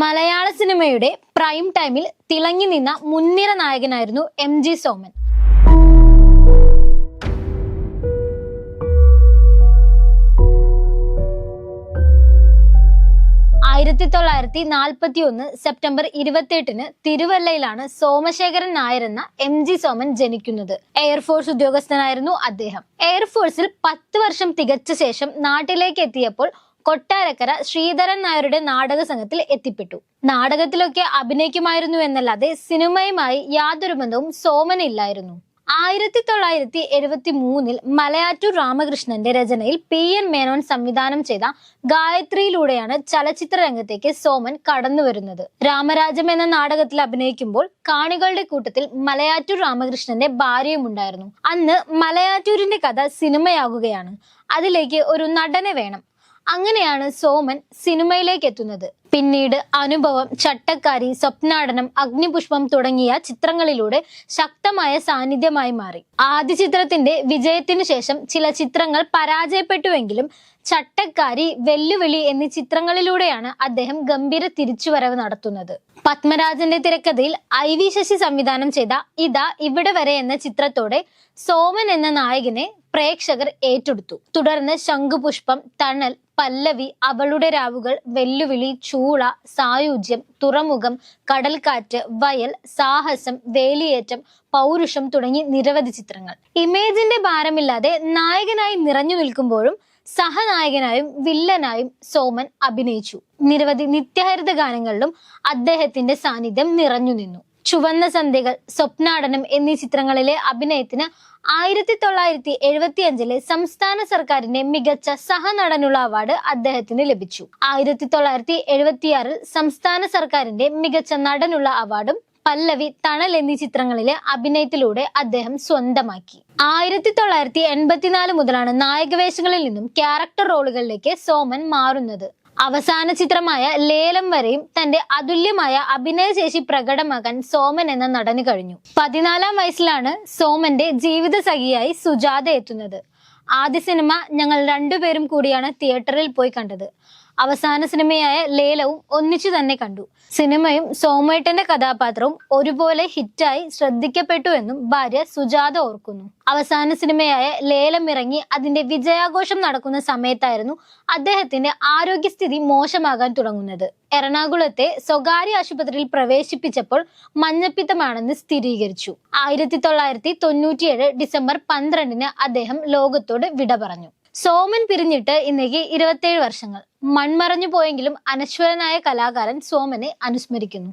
മലയാള സിനിമയുടെ പ്രൈം ടൈമിൽ തിളങ്ങി നിന്ന മുൻനിര നായകനായിരുന്നു എം ജി സോമൻ. ആയിരത്തി തൊള്ളായിരത്തി നാൽപ്പത്തി ഒന്ന് സെപ്റ്റംബർ ഇരുപത്തിയെട്ടിന് തിരുവല്ലയിലാണ് സോമശേഖരൻ നായർ എന്ന എം ജി സോമൻ ജനിക്കുന്നത്. എയർഫോഴ്സ് ഉദ്യോഗസ്ഥനായിരുന്നു അദ്ദേഹം. എയർഫോഴ്സിൽ പത്ത് വർഷം തികച്ച ശേഷം നാട്ടിലേക്ക് എത്തിയപ്പോൾ കൊട്ടാരക്കര ശ്രീധരൻ നായരുടെ നാടക സംഘത്തിൽ എത്തിപ്പെട്ടു. നാടകത്തിലൊക്കെ അഭിനയിക്കുമായിരുന്നു എന്നല്ലാതെ സിനിമയുമായി യാതൊരു ബന്ധവും സോമനില്ലായിരുന്നു ആയിരത്തി തൊള്ളായിരത്തി എഴുപത്തി മൂന്നിൽ മലയാറ്റൂർ രാമകൃഷ്ണന്റെ രചനയിൽ പി. എൻ. മേനോൻ സംവിധാനം ചെയ്ത ഗായത്രിയിലൂടെയാണ് ചലച്ചിത്ര രംഗത്തേക്ക് സോമൻ കടന്നു വരുന്നത്. രാമരാജം എന്ന നാടകത്തിൽ അഭിനയിക്കുമ്പോൾ കാണികളുടെ കൂട്ടത്തിൽ മലയാറ്റൂർ രാമകൃഷ്ണന്റെ ഭാര്യയും ഉണ്ടായിരുന്നു. അന്ന് മലയാറ്റൂരിന്റെ കഥ സിനിമയാകുകയാണ്. അതിലേക്ക് ഒരു നടനെ വേണം. അങ്ങനെയാണ് സോമൻ സിനിമയിലേക്ക് എത്തുന്നത്. പിന്നീട് അനുഭവം ചട്ടക്കാരി സ്വപ്നാടനം അഗ്നിപുഷ്പം തുടങ്ങിയ ചിത്രങ്ങളിലൂടെ ശക്തമായ സാന്നിധ്യമായി മാറി. ആദ്യ ചിത്രത്തിന്റെ വിജയത്തിനു ശേഷം ചില ചിത്രങ്ങൾ പരാജയപ്പെട്ടുവെങ്കിലും ചട്ടക്കാരി വെല്ലുവിളി എന്നീ ചിത്രങ്ങളിലൂടെയാണ് അദ്ദേഹം ഗംഭീര തിരിച്ചുവരവ് നടത്തുന്നത്. പത്മരാജന്റെ തിരക്കഥയിൽ ഐ വി ശശി സംവിധാനം ചെയ്ത ഇതാ ഇവിടെ വരെ എന്ന ചിത്രത്തോടെ സോമൻ എന്ന നായകനെ പ്രേക്ഷകർ ഏറ്റെടുത്തു. തുടർന്ന് ശംഖുപുഷ്പം തണൽ പല്ലവി അവളുടെ രാവുകൾ വെല്ലുവിളി ചൂള സായുജ്യം തുറമുഖം കടൽക്കാറ്റ് വയൽ സാഹസം വേലിയേറ്റം പൗരുഷം തുടങ്ങി നിരവധി ചിത്രങ്ങൾ. ഇമേജിന്റെ ഭാരമില്ലാതെ നായകനായി നിറഞ്ഞു നിൽക്കുമ്പോഴും സഹനായകനായും വില്ലനായും സോമൻ അഭിനയിച്ചു. നിരവധി നിത്യഹരിത ഗാനങ്ങളിലും അദ്ദേഹത്തിന്റെ സാന്നിധ്യം നിറഞ്ഞു നിന്നു. ചുവന്ന സന്ധ്യകൾ സ്വപ്നാടനം എന്നീ ചിത്രങ്ങളിലെ അഭിനയത്തിന് ആയിരത്തി തൊള്ളായിരത്തി എഴുപത്തി അഞ്ചിലെ സംസ്ഥാന സർക്കാരിന്റെ മികച്ച സഹനടനുള്ള അവാർഡ് അദ്ദേഹത്തിന് ലഭിച്ചു. ആയിരത്തി തൊള്ളായിരത്തി എഴുപത്തിയാറിൽ സംസ്ഥാന സർക്കാരിന്റെ മികച്ച നടനുള്ള അവാർഡും പല്ലവി തണൽ എന്നീ ചിത്രങ്ങളിലെ അഭിനയത്തിലൂടെ അദ്ദേഹം സ്വന്തമാക്കി. ആയിരത്തി തൊള്ളായിരത്തി എൺപത്തിനാല് മുതലാണ് നായകവേഷങ്ങളിൽ നിന്നും ക്യാരക്ടർ റോളുകളിലേക്ക് സോമൻ മാറുന്നത്. അവസാന ചിത്രമായ ലേലം വരെയും തന്റെ അതുല്യമായ അഭിനയശേഷി പ്രകടമാക്കാൻ സോമൻ എന്ന നടന് കഴിഞ്ഞു. പതിനാലാം വയസ്സിലാണ് സോമന്റെ ജീവിത സഖിയായി സുജാത എത്തുന്നത്. ആദ്യ സിനിമ ഞങ്ങൾ രണ്ടുപേരും കൂടിയാണ് തിയേറ്ററിൽ പോയി കണ്ടത്. അവസാന സിനിമയായ ലേലവും ഒന്നിച്ചു തന്നെ കണ്ടു. സിനിമയും സോമേട്ടന്റെ കഥാപാത്രവും ഒരുപോലെ ഹിറ്റായി ശ്രദ്ധിക്കപ്പെട്ടു എന്നും ഭാര്യ സുജാത ഓർക്കുന്നു. അവസാന സിനിമയായ ലേലം ഇറങ്ങി അതിന്റെ വിജയാഘോഷം നടക്കുന്ന സമയത്തായിരുന്നു അദ്ദേഹത്തിന്റെ ആരോഗ്യസ്ഥിതി മോശമാകാൻ തുടങ്ങുന്നത്. എറണാകുളത്തെ സ്വകാര്യ ആശുപത്രിയിൽ പ്രവേശിപ്പിച്ചപ്പോൾ മഞ്ഞപ്പിത്തമാണെന്ന് സ്ഥിരീകരിച്ചു. ആയിരത്തി തൊള്ളായിരത്തി തൊണ്ണൂറ്റിയേഴ് ഡിസംബർ പന്ത്രണ്ടിന് അദ്ദേഹം ലോകത്തോട് വിട പറഞ്ഞു. സോമൻ പിരിഞ്ഞിട്ട് ഇന്നേക്ക് ഇരുപത്തേഴ് വർഷങ്ങൾ. മൺമറഞ്ഞു പോയെങ്കിലും അനശ്വരനായ കലാകാരൻ സോമനെ അനുസ്മരിക്കുന്നു.